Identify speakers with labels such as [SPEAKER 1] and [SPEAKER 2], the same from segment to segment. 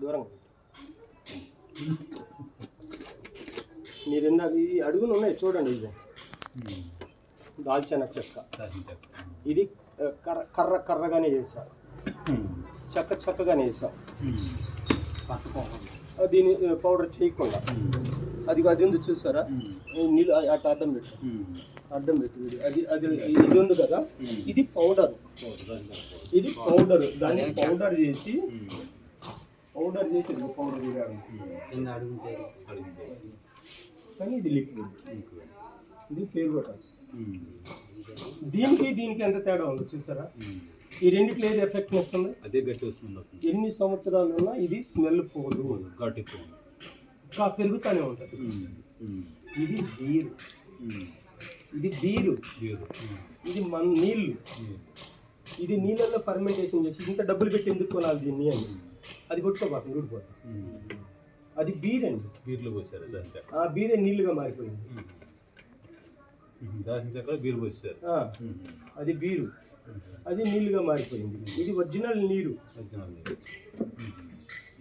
[SPEAKER 1] దూరంగా. మీరు ఇందాక ఈ అడుగులు ఉన్నాయి చూడండి ఇది. దాల్చిన చెక్క. ఇది కర్ర కర్ర కర్రగానే చేశారు. చెక్క చెక్కగానే ఆ, దీని పౌడర్ చేయకుండా. అది అది ఉంది చూసారా? నీళ్ళు అటు అడ్డం పెట్టు. అడ్డం పెట్టు అది అది ఇది ఉంది కదా? ఇది పౌడర్. ఇది పౌడర్. దాన్ని పౌడర్ చేసి పౌడర్ చేసి పౌడర్
[SPEAKER 2] కింద అడుగుంటే
[SPEAKER 1] కానీ ఇది లిక్విడ్ ఇది ఫేవరెట్ దీనికి దీనికి ఎంత తేడా ఉంది చూసారా? ఈ రెండిట్లో ఏది ఎఫెక్ట్ వస్తుంది?
[SPEAKER 3] అదే గట్టి వస్తుంది
[SPEAKER 1] ఎన్ని సంవత్సరాలు ఉన్నా ఇది స్మెల్ పోదు.
[SPEAKER 3] ఉంది.
[SPEAKER 1] ఇంకా పెరుగుతూనే ఉంటుంది.
[SPEAKER 3] ఉమ్,
[SPEAKER 1] ఇది బీరు ఇది బీరు ఇది మన నీళ్ళు. ఇది నీళ్ళల్లో ఫర్మెంటేషన్ చేసి ఇంత డబ్బులు పెట్టి ఎందుకు కొనాలి దీన్ని అని. అది కొట్టుకోబాకు ఊడిపోతుంది.
[SPEAKER 3] ఉమ్.
[SPEAKER 1] అది బీర్ అండి
[SPEAKER 3] బీర్లో పోసారు
[SPEAKER 1] ఆ బీరే నీళ్ళుగా మారిపోయింది.
[SPEAKER 3] దాచిన బీరు పోసారు.
[SPEAKER 1] అది బీరు. అది నీళ్ళుగా మారిపోయింది. ఇది ఒరిజినల్ నీరు.
[SPEAKER 3] వచ్చిన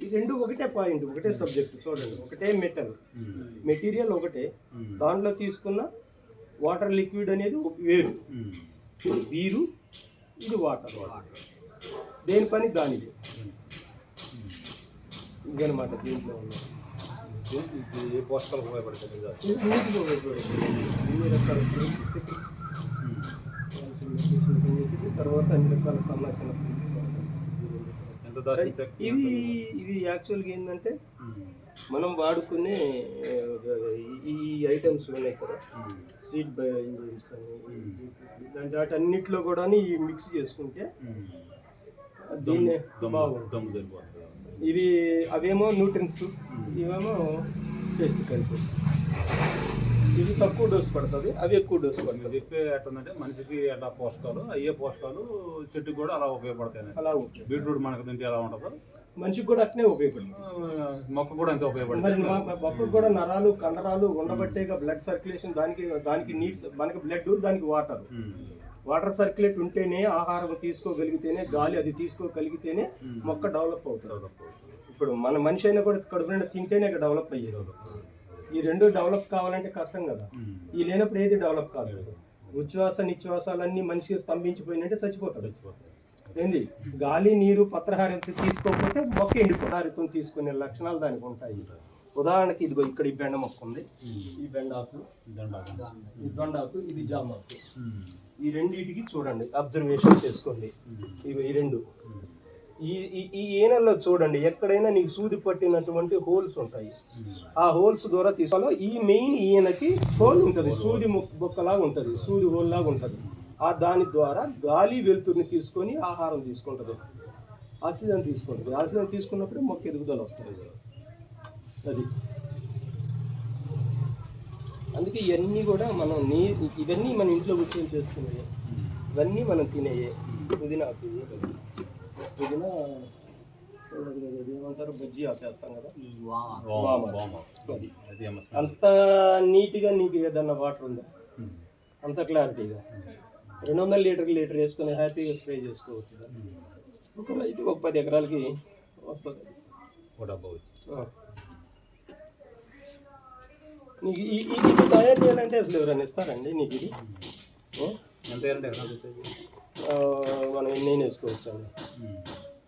[SPEAKER 1] ఈ రెండు ఒకటే పాయింట్ ఒకటే సబ్జెక్ట్ చూడండి. ఒకటే మెటల్. మెటీరియల్ ఒకటే. దాంట్లో తీసుకున్న వాటర్ లిక్విడ్ అనేది వేరు. బీరు ఇది వాటర్. దేని పని? దానిది. ఇదనమాట దీంట్లో ఉన్నది
[SPEAKER 3] ఏ పోషకాలు ఉపయోగపడుతుంది
[SPEAKER 1] తర్వాత అన్ని రకాల
[SPEAKER 3] దాచిన చెక్క
[SPEAKER 1] ఇవి ఇవి యాక్చువల్గా ఏంటంటే మనం వాడుకునే ఈ ఐటమ్స్ ఉన్నాయి కదా. స్వీట్ బై ఇంగ్రీడియంట్స్ అని దాని వాటన్నిటిలో కూడా ఈ మిక్స్ చేసుకుంటే దీన్ని బాగుంటుంది. ఇవి అవేమో న్యూట్రిన్స్ ఇవేమో టేస్ట్ కలిపి. ఇది తక్కువ డోస్ పడుతుంది అవి ఎక్కువ డోస్ పడుతుంది.
[SPEAKER 3] చెప్పే ఎట్టుందంటే మనిషికి అట్లా పోషకాలు అయ్యే పోషకాలు చెట్టుకు కూడా అలా ఉపయోగపడతాయి.
[SPEAKER 1] అలా
[SPEAKER 3] బీట్రూట్ మనకు తింటే ఎలా ఉంటుందో?
[SPEAKER 1] మనిషికి కూడా అట్నే ఉపయోగపడుతుంది.
[SPEAKER 3] మొక్క కూడా అంతే ఉపయోగపడుతుంది.
[SPEAKER 1] మా మా పప్పుకు కూడా నరాలు కండరాలు ఉండబట్టేగా బ్లడ్ సర్క్యులేషన్ దానికి దానికి నీడ్స్ మనకి బ్లడ్ దానికి వాటర్. వాటర్ సర్క్యులేట్ ఉంటేనే ఆహారం తీసుకోగలిగితేనే గాలి అది తీసుకోగలిగితేనే. మొక్క డెవలప్ అవుతుంది. ఇప్పుడు మన మనిషి అయినా కూడా కడుపు నిండా తింటేనే డెవలప్ అయ్యేది. ఈ రెండు డెవలప్ కావాలంటే కష్టం కదా. ఈ లేనప్పుడు ఏది డెవలప్ కాదు. ఉచ్ఛ్వాస నిశ్వాసాలన్నీ మనిషి స్తంభించిపోయినట్టే చచ్చిపోతాడు. ఏంది? గాలి నీరు పత్రహారిత తీసుకోకపోతే మొక్క ఎండిపోతారితం తీసుకునే లక్షణాలు దానికి ఉంటాయి. ఉదాహరణకి ఇదిగో ఇక్కడ ఈ బెండ మొక్క ఉంది. ఈ బెండ ఆకు
[SPEAKER 3] దండాకు.
[SPEAKER 1] ఈ దొండాకు ఇది జామ ఆకు
[SPEAKER 3] ఉమ్.
[SPEAKER 1] ఈ రెండింటికి చూడండి అబ్జర్వేషన్ చేసుకోండి. ఇవి ఈ రెండు. ఈ ఈ- ఏనల్లో చూడండి ఎక్కడైనా నీకు సూది పట్టినటువంటి హోల్స్ ఉంటాయి. ఆ హోల్స్ ద్వారా తీసుకోవాలి. ఈ మెయిన్ ఈయనకి హోల్ ఉంటుంది. సూది మొక్క బొక్కలాగా ఉంటుంది. సూది హోల్ లాగా ఉంటుంది. ఆ దాని ద్వారా గాలి వెలుతురుని తీసుకొని ఆహారం తీసుకుంటుంది. ఆక్సిజన్ తీసుకుంటుంది. ఆక్సిజన్ తీసుకున్నప్పుడే మొక్క ఎదుగుదల వస్తుంది. అది. అందుకే ఇవన్నీ కూడా మనం నీ ఇవన్నీ మన ఇంట్లో కూర్చొని చేసుకునేవి ఇవన్నీ మనం తినేయే. పుదీనా. పుదీనా ఏమంటారు? బజ్జీ ఆపేస్తాం కదా. అంత నీట్గా నీకు ఏదన్నా వాటర్ ఉందా. అంత క్లారిటీగా. రెండు వందల లీటర్ లీటర్ వేసుకొని హ్యాపీగా స్ప్రే చేసుకోవచ్చు. ఒక రైతు ఒక పది ఎకరాలకి వస్తుంది.
[SPEAKER 3] ఒక డబ్బా.
[SPEAKER 1] నీకు ఇది తయారు చేయాలంటే అసలు ఎవరైనా ఇస్తారండి నీకు ఇది?
[SPEAKER 3] ఎంత
[SPEAKER 1] మనం ఎన్ని వేసుకోవచ్చు అండి.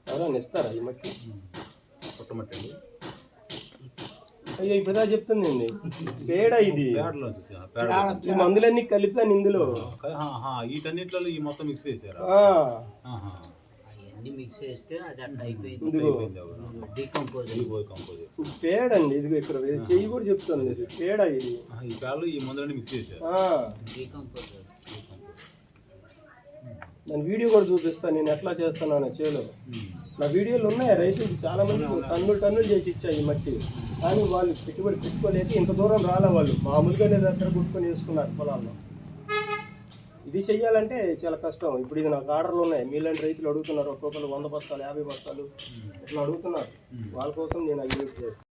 [SPEAKER 1] ఎవరైనా ఇస్తారా ఈ మట్టి?
[SPEAKER 3] ఉమ్. పుట్టమట్టండి
[SPEAKER 1] అయ్యో ఇప్పుడు చెప్తుందండి పేడ ఇది. ఈ మందులన్నీ కలిపాను ఇందులో.
[SPEAKER 3] వీటన్నిటిలో ఈ మొత్తం మిక్స్ చేశారా?
[SPEAKER 2] అవన్నీ మిక్స్ చేస్తే అది అట్లా అయిపోయింది.
[SPEAKER 1] ఇదిగో.
[SPEAKER 2] డీకంపోజ్
[SPEAKER 1] పేడ అండి ఇదిగో ఇక్కడ చెయ్యి కూడా చెప్తుంది ఇది పేడ ఇది.
[SPEAKER 3] ఈ పేడలో ఈ మందులన్నీ మిక్స్ చేశారు.
[SPEAKER 1] ఆ,
[SPEAKER 2] డీకంపోజ్
[SPEAKER 1] నేను వీడియో కూడా చూపిస్తాను నేను ఎట్లా చేస్తున్నాను చేలో. నా వీడియోలు ఉన్నాయి రైతులు చాలా మంది టన్నులు టన్నులు చేసి ఇచ్చాయి ఈ మట్టి. కానీ వాళ్ళు పెట్టుబడి పెట్టుకోలేక ఇంత దూరం రాలే వాళ్ళు. మామూలుగానే దగ్గర కొట్టుకొని వేసుకున్నారు పొలాల్లో. ఇది చెయ్యాలంటే చాలా కష్టం. ఇప్పుడు ఇది నాకు ఆర్డర్లు ఉన్నాయి. మీలాంటి రైతులు అడుగుతున్నారు ఒక్కొక్కరు వంద బస్తాలు యాభై బస్తాలు. ఇట్లా అడుగుతున్నారు. వాళ్ళ కోసం నేను అగ్రిమెంట్ చేస్తాను.